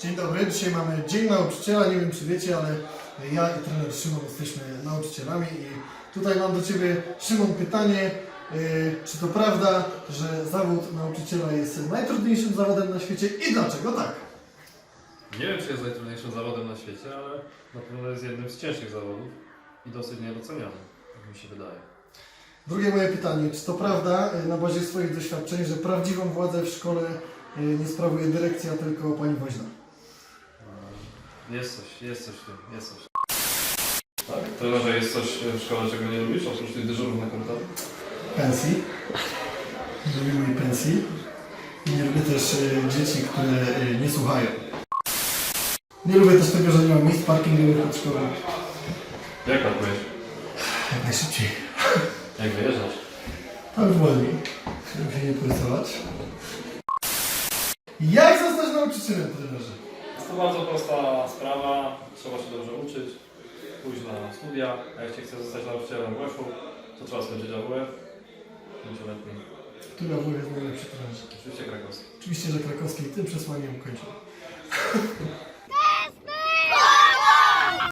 Dzień dobry, dzisiaj mamy Dzień Nauczyciela. Nie wiem czy wiecie, ale ja i trener Szymon jesteśmy nauczycielami i tutaj mam do Ciebie, Szymon, pytanie. Yy, Czy to prawda, że zawód nauczyciela jest najtrudniejszym zawodem na świecie i dlaczego tak? Nie wiem, czy jest najtrudniejszym zawodem na świecie, ale na pewno jest jednym z cięższych zawodów i dosyć niedoceniany, jak mi się wydaje. Drugie moje pytanie, czy to prawda yy, na bazie swoich doświadczeń, że prawdziwą władzę w szkole yy, nie sprawuje dyrekcja, tylko pani woźna? Jest coś, jest coś w tym, jest coś. Tak, to, że jest coś w szkole, czego nie lubisz, oprócz tych dyżurów na korytarzu? Pensji. Nie lubię mojej pensji. I nie lubię też yy, dzieci, które yy, nie słuchają. Nie lubię też tego, że nie ma miejsc parkingowych pod szkołą. Jak odpowiedź? Jak najszybciej. Jak wyjeżdżasz? Już wolniej. Żeby się nie porysować. Jak zostać nauczycielem, trenerze? To bardzo prosta sprawa, trzeba się dobrze uczyć, pójść na studia, a jak się chce zostać nauczycielem WF-u, to trzeba skończyć AWF, pięcioletni, Która w jest najlepszy trener? oczywiście krakowski. Oczywiście, że krakowski tym przesłaniem kończę.